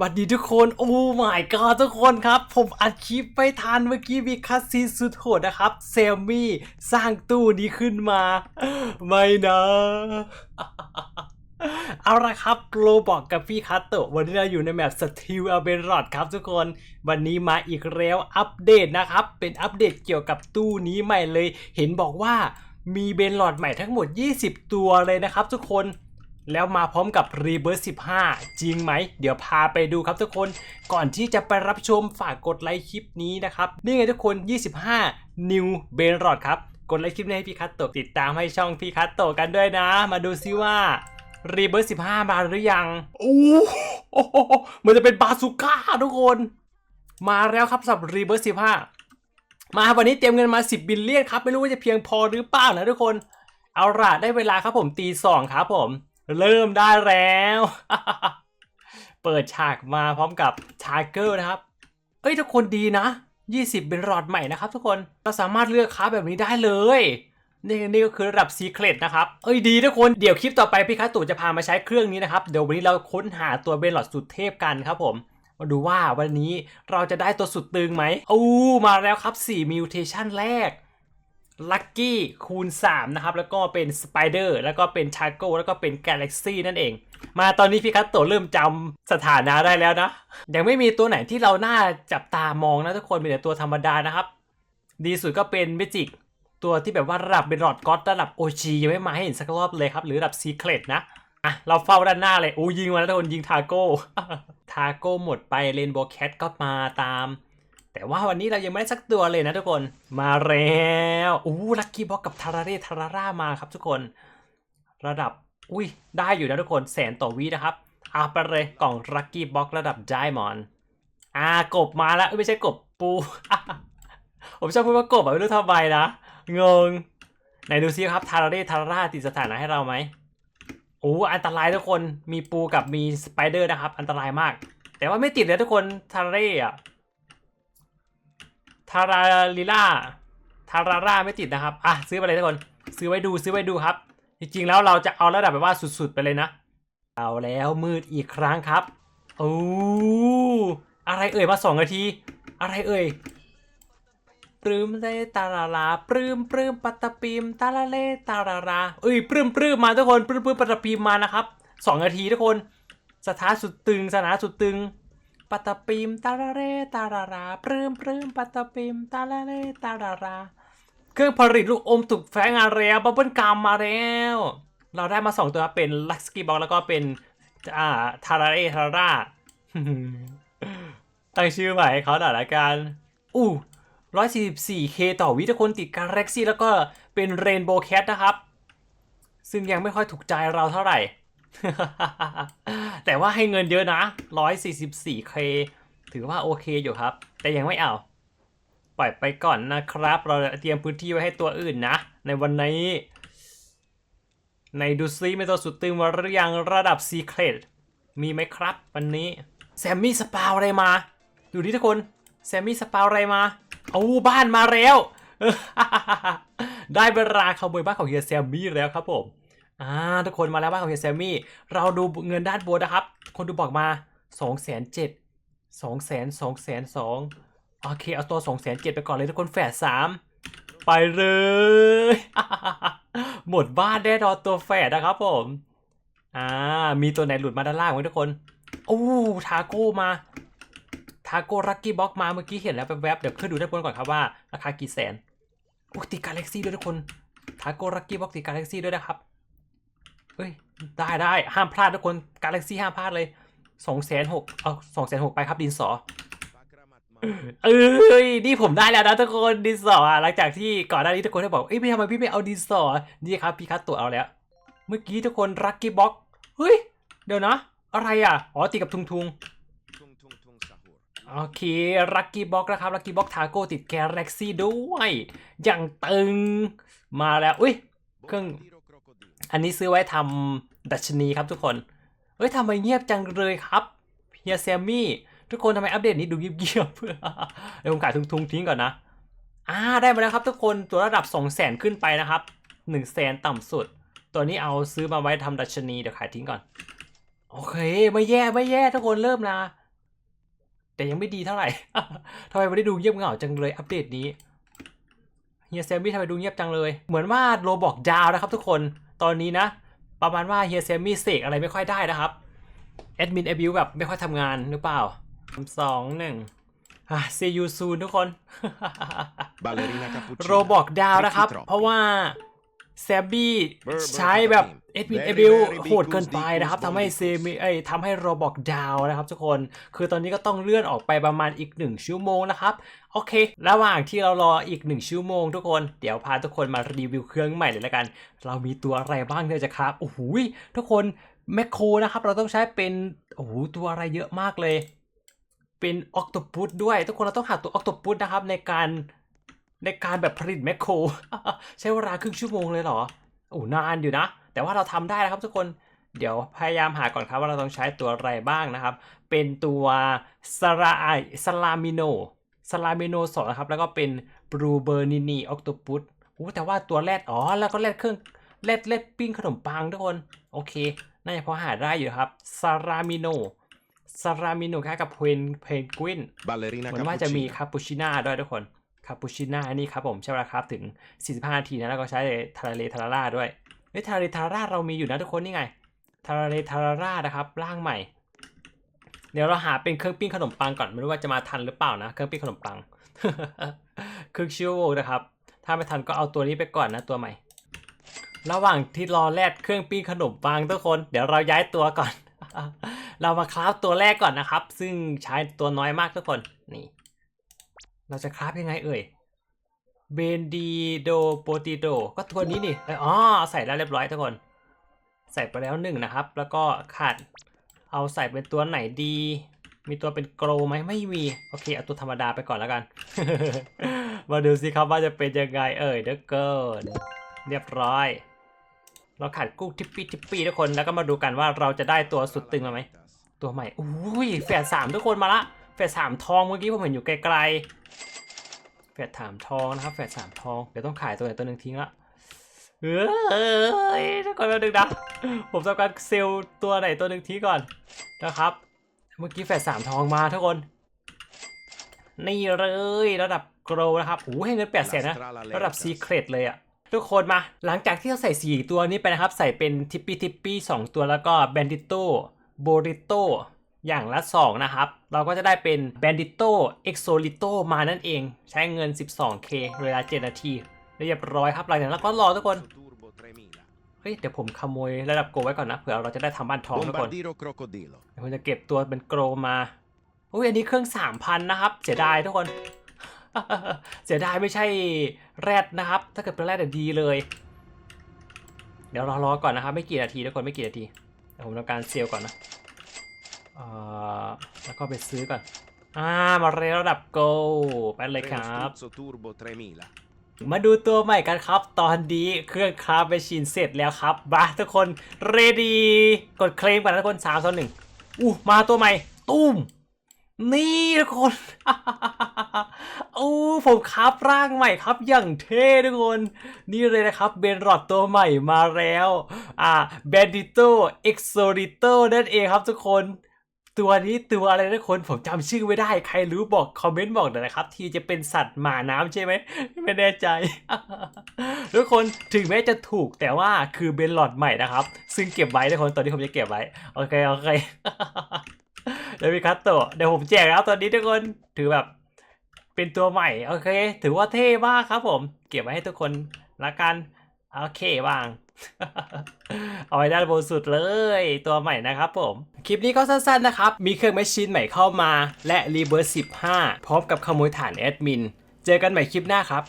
บัดดีทุกคน โอ้ my god ทุกคนครับ ผมอัดคลิปไปทันเมื่อกี้มีคัสซีนสุดโหดนะครับ เซลมี่สร้างตู้นี้ขึ้นมา ไม่นะเอาละครับโลบอกกับพี่คัตโตวันนี้เราอยู่ในแมปสติลอเบรอดครับทุกคน วันนี้มาอีกแล้วอัปเดตนะครับ เป็นอัปเดตเกี่ยวกับตู้นี้ใหม่เลย เห็นบอกว่ามีเบนหลอดใหม่ทั้งหมด 20 ตัวเลยนะครับทุกคน แล้วมาพร้อมกับ r e b i r t 15 จริงไหม เดี๋ยวพาไปดูครับทุกคนก่อนที่จะไปรับชมฝากกดไลค์คลิปนี้นะครับ นี่ไงทุกคน 25 New b e n r o d ครับ กดไลค์คลิปนี้ให้พี่คัตโตติดตามให้ช่องพี่คัตโตกันด้วยนะ มาดูซิว่า r e b i r t 15 มาหรือยังโอ้โหมันจะเป็นบาซูก้าทุกคน มาแล้วครับสำหรับ r e b i r t 15 มาวันนี้เตรียมเงินมา 10 บิลเลียนครับไม่รู้ว่าจะเพียงพอหรือเปล่านะทุกคน เอาล่ะได้เวลาครับผมตีสองครับผม เริ่มได้แล้ว เปิดฉากมาพร้อมกับชาร์เกอร์นะครับ เอ้ยทุกคนดีนะ 20 เป็นรอดใหม่นะครับทุกคน เราสามารถเลือกค้าแบบนี้ได้เลยนี่นี่ก็คือระดับซีเครตนะครับ เอ้ยดีทุกคน เดี๋ยวคลิปต่อไปพี่คัตตู่จะพามาใช้เครื่องนี้นะครับ เดี๋ยววันนี้เราค้นหาตัวเบนหลอดสุดเทพกันครับผมมาดูว่าวันนี้เราจะได้ตัวสุดตึงไหมอู้มาแล้วครับ 4 มิวเทชันแรก ลัคกี้คูณ 3 นะครับ แล้วก็เป็นสไปเดอร์แล้วก็เป็นชาโก้แล้วก็เป็นกาแล็กซี่นั่นเอง มาตอนนี้พี่คัตโตเริ่มจำสถานะได้แล้วนะ ยังไม่มีตัวไหนที่เราน่าจับตามองนะทุกคนมีแต่ตัวธรรมดานะครับ ดีสุดก็เป็นเมจิกตัวที่แบบว่าระดับเป็นรอดก็อตระดับโอชียังไม่มาให้เห็นสักรอบเลยครับ หรือระดับซีเครตนะอะเราเฝ้าด้านหน้าเลยโอ้ยิงมาแล้วทุกคนยิงทาโก้ทาโก้หมดไปเรนโบว์แคทก็มาตาม แต่ว่าวันนี้เรายังไม่ได้สักตัวเลยนะทุกคนมาแล้วอู้ลัคกี้บ็อกกับทาราเรทาราร่ามาครับทุกคน ระดับอุ้ยได้อยู่นะทุกคนแสนต่อวินะครับเอาไปเลยกล่องลัคกี้บ็อกระดับไดมอนด์อ่ากบมาแล้วไม่ใช่กบปูผมชอบพูดว่ากบอะไม่รู้ทำไมนะงงไหนดูซิครับทาราเรทาราร่าติดสถานะให้เราไหมโอ้อันตรายทุกคนมีปูกับมีสไปเดอร์นะครับ อันตรายมาก แต่ว่าไม่ติดเลยทุกคนทาราเร่อะ ทาราลิล่าทาราร่าไม่ติดนะครับ อะซื้อไปเลยทุกคน ซื้อไว้ดูซื้อไว้ดูครับ จริงๆแล้วเราจะเอาระดับแบบว่าสุดๆไปเลยนะ เอาแล้วมืดอีกครั้งครับโอ้อะไรเอ่ยมาสองนาที อะไรเอ่ยปลื้มเลตาราลาปลื้มปลื้มปัตตปีมตาลาเลตาราราเอ้ยปลื้มปลื้มมาทุกคนปลื้มปลื้มปัตตปีมมานะครับสองนาทีทุกคนสถานสุดตึงสถานสุดตึง ปัตตปีมตาราเรตาราราปลื้มปลื้มปัตตปีมตาราเรตาราราเครื่องผลิตลูกอมถูกแฝงมาแล้วบับเบิลกามมาแล้ว เราได้มาสองตัวเป็นลักสกี้บ็อกแล้วก็เป็นอ่าทาราเรทาราราตั้งชื่อใหม่ให้เขาหน่อยละกันอู้ร้อยสี่สิบสี่เคต่อวิทุกคนติดการแร็กซี่แล้วก็เป็นเรนโบว์แคทนะครับ ซึ่งยังไม่ค่อยถูกใจเราเท่าไหร่ แต่ว่าให้เงินเยอะนะ 144k ถือว่าโอเคอยู่ครับ แต่ยังไม่เอา ปล่อยไปก่อนนะครับ เราเตรียมพื้นที่ไว้ให้ตัวอื่นนะ ในวันนี้ ในดูซีไม่ตัวสุดตึงมาหรือยังระดับ Secret มีไหมครับ วันนี้แซมมี่สปาวอะไรมา ดูดิทุกคน แซมมี่สปาวอะไรมาเอาบ้านมาแล้ว ได้เวลาขโมยบ้านของเฮียแซมมี่แล้วครับผม อ่าทุกคนมาแล้วบ้านของเฮียแซมมี่ เราดูเงินด้านบนนะครับ คนดูบอกมา2องแสนเจ็ดสองแสนสองแสนสองโอเค เอาตัว2องแสนเจ็ดไปก่อนเลยทุกคนแฝดสามไปเลย หมดบ้านแน่นอนตัวแฝดนะครับผม อ่า มีตัวไหนหลุดมาด้านล่างไหมทุกคนโอ้ทาโก้มา ทาโก้รักกี้บ็อกมาเมื่อกี้เห็นแล้วแวบๆเดี๋ยวขึ้นดูด้านบนก่อนครับว่า ราคากี่แสนโอ้ติดกาแล็กซี่ด้วยทุกคน ทาโก้รักกี้บ็อกติดกาแล็กซี่ด้วยนะครับ เฮ้ย ได้ได้ห้ามพลาดทุกคนกาแล็กซี่ห้ามพลาดเลยสองแสนหกเอาสองแสนหกไปครับดินสอเอ้ยนี่ผมได้แล้วนะทุกคนดินสออะหลังจากที่ก่อนหน้านี้ทุกคนได้บอกเอ้ยพี่ทำไมพี่ไม่เอาดินสอนี่ครับพี่คัตตัวเอาแล้ว เมื่อกี้ทุกคนรักกี้บ็อกเฮ้ยเดี๋ยวนะ อะไรอะอ๋อติดกับทุงทุงโอเครักกี้บ็อกนะครับรักกี้บ็อกทาโก้ติดแกแล็กซี่ด้วย อย่างตึงมาแล้ว อุ้ยเครื่อง อันนี้ซื้อไว้ทำดัชนีครับทุกคน เฮ้ยทำไมเงียบจังเลยครับเฮียแซมมี่ทุกคนทำไมอัปเดตนี้ดูเงียบๆเดี๋ยวผมขายทุงๆทิ้งก่อนนะอ่าได้มาแล้วครับทุกคนตัวระดับ 2 0 0 0 0 0ขึ้นไปนะครับ1 0 0 0 0 0ต่ำสุด ตัวนี้เอาซื้อมาไว้ทำดัชนีเดี๋ยวขายทิ้งก่อน โอเค ไม่แย่ไม่แย่ทุกคนเริ่มนะ แต่ยังไม่ดีเท่าไหร่ทำไมไม่ได้ดูเงียบเหงาจังเลยอัปเดตนี้เฮียแซมมี่ทำไมดูเงียบจังเลย เหมือนว่าโรบอกดาวนะครับทุกคน ตอนนี้นะ ประมาณว่าเฮียแซมมี่เสกอะไรไม่ค่อยได้นะครับแอดมินแอบิวแบบไม่ค่อยทำงานหรือเปล่าสองหนึ่งอะ see you soon ทุกคน Ballerina cappuccina. โรบอกดาวนะครับ Tricky troppo. เพราะว่าแซมบี้เบอร์เบอร์ใช้แบบครับเอ็ดวิน Very เอบิล very big โหดเกินไป goose นะครับ goose ทำให้ goose เซมิเอ้ยทำให้โรบอกดาวนะครับทุกคน คือตอนนี้ก็ต้องเลื่อนออกไปประมาณอีกหนึ่งชั่วโมงนะครับ โอเค ระหว่างที่เรารออีกหนึ่งชั่วโมงทุกคน เดี๋ยวพาทุกคนมารีวิวเครื่องใหม่เลยละกัน เรามีตัวอะไรบ้างเนี่ยจะครับ โอ้โหยทุกคนแมคโครนะครับ เราต้องใช้เป็นโอ้โหตัวอะไรเยอะมากเลย เป็นอ c ต o ปุ s ด้วย ทุกคนเราต้องหาตัวอ c ต o ปุ s นะครับในการในการแบบผลิตแมคโครใช้เวลาครึ่งชั่วโมงเลยเหรอโอ้นานอยู่นะ แต่ว่าเราทำได้นะครับทุกคนเดี๋ยวพยายามหาก่อนครับว่าเราต้องใช้ตัวอะไรบ้างนะครับ เป็นตัวสลาไอสลามิโนสลามิโนสองนะครับ แล้วก็เป็นบรูเบอร์นินีอ c ต o ปุ s โอ้แต่ว่าตัวแรดอ๋อ แล้วก็แรดเครื่องแรดแรดปิ้งขนมปังทุกคน โอเค น่าจะพอหาได้อยู่ครับซารามิโนซารามิโนคล้ายกับเพนเพนกวิน Ballerina เหมือนว่าจะมี cappuccina. คาปูชิน่าด้วยทุกคนคาปูชิน่านี่ครับผมใช้เวลาครับถึง 45นาทีนะแล้วก็ใช้ทาราเลทาราร่าด้วย เฮ้ยทาราเลทาราร่าเรามีอยู่นะทุกคนนี่ไงทาราเลทาร่านะครับร่างใหม่ เดี๋ยวเราหาเป็นเครื่องปิ้งขนมปังก่อนไม่รู้ว่าจะมาทันหรือเปล่านะเครื่องปิ้งขนมปังครึ่งชั่วโมงนะครับ ถ้าไม่ทันก็เอาตัวนี้ไปก่อนนะตัวใหม่ ระหว่างที่รอแลดเครื่องปิ้งขนมปังทุกคน เดี๋ยวเราย้ายตัวก่อน เรามาคราฟตัวแรกก่อนนะครับ ซึ่งใช้ตัวน้อยมากทุกคนนี่ เราจะคราฟยังไงเอ่ย เบนดีโดโปติโดก็ตัวนี้นี่อ๋อใส่แล้วเรียบร้อยทุกคน ใส่ไปแล้วหนึ่งนะครับ แล้วก็ขาดเอาใส่เป็นตัวไหนดี มีตัวเป็นโกลไหมไม่มี โอเค เอาตัวธรรมดาไปก่อนแล้วกัน มาดูสิครับว่าจะเป็นยังไงเอ่ยเด็กเกินเรียบร้อย เราขาดกุ้งทิปปี้ทิปปี้ทุกคนแล้วก็มาดูกันว่าเราจะได้ตัวสุดตึงมาไหมตัวใหม่อุ้ยแฝดสามทุกคนมาละแฝดสามทองเมื่อกี้ผมเห็นอยู่ไกล ๆแฝดสามทองนะครับแฝดสามทอง เดี๋ยวต้องขายตัวไหนตัวหนึ่งทิ้งละเอ้ยทุกคนมาดึงนะผมต้องการเซลล์ตัวไหนตัวหนึ่งทิ้งก่อนนะครับ เมื่อกี้แฝดสามทองมาทุกคน นี่เลยระดับโกลนะครับโอ้โหให้เงินแปดแสนนะ ระดับซีเครตเลยอะทุกคนมา หลังจากที่เราใส่ 4 ตัวนี้ไปนะครับ ใส่เป็นทิปปี้ทิปปี้2ตัวแล้วก็แบนดิโตโบริโต อย่างละ 2 นะครับ เราก็จะได้เป็นแบนดิโตเอ็กโซลิโตมานั่นเอง ใช้เงิน 12k เวลา 7 นาที เรียบร้อยครับหลังจากนั้นเราก็รอทุกคน Turbo 3000. เฮ้ย เดี๋ยวผมขโมยระดับโกลไว้ก่อนนะ เผื่อเราจะได้ทำบ้านทองทุกคน Bombardiro crocodilo. เดี๋ยวผมจะเก็บตัวเป็นโกลมาอุ้ยอันนี้เครื่อง 3,000 นะครับ เสียดายทุกคน เสียดายไม่ใช่แรดนะครับ ถ้าเกิดเป็นแรดอะดีเลย เดี๋ยวรอรอก่อนนะครับ ไม่กี่นาทีทุกคนไม่กี่นาทีเดี๋ยวผมทำการเซลลก่อนนะเอ่อแล้วก็ไปซื้อก่อน อ่า มาเรียนระดับโกลไปเลยครับ Stuzzo Turbo 3000. มาดูตัวใหม่กันครับ ตอนนี้เครื่องคราฟแมชชีนเสร็จแล้วครับมาทุกคนเรดีกดเคลมกันนะทุกคนสามสองหนึ่งอู้มาตัวใหม่ ตุ้ม นี่ทุกคนอู้ผมคราฟร่างใหม่ครับ อย่างเท่ทุกคน นี่เลยนะครับเบนรอดตัวใหม่มาแล้ว อ่าแบนดิโตเอ็กโซริโตนั่นเองครับทุกคน ตัวนี้ตัวอะไรนะทุกคนผมจำชื่อไม่ได้ ใครรู้บอกคอมเมนต์บอกหน่อยนะครับ ที่จะเป็นสัตว์หมาน้ำใช่ไหมไม่แน่ใจ ทุกคนถึงแม้จะถูกแต่ว่าคือเบนหลอดใหม่นะครับ ซึ่งเก็บไว้ทุกคนตอนนี้ผมจะเก็บไว้ โอเค โอเคเดี๋ยวมีคัตโตเดี๋ยวผมแจกแล้วตอนนี้ทุกคนถือแบบ เป็นตัวใหม่ โอเค ถือว่าเท่มากครับผม เก็บไว้ให้ทุกคนละกัน โอเควาง เอาไว้ด้านบนสุดเลยตัวใหม่นะครับผม คลิปนี้ก็สั้นๆนะครับ มีเครื่องแมชชีนใหม่เข้ามา และรีเวิร์ส15 พร้อมกับขโมยฐานแอดมิน เจอกันใหม่คลิปหน้าครับ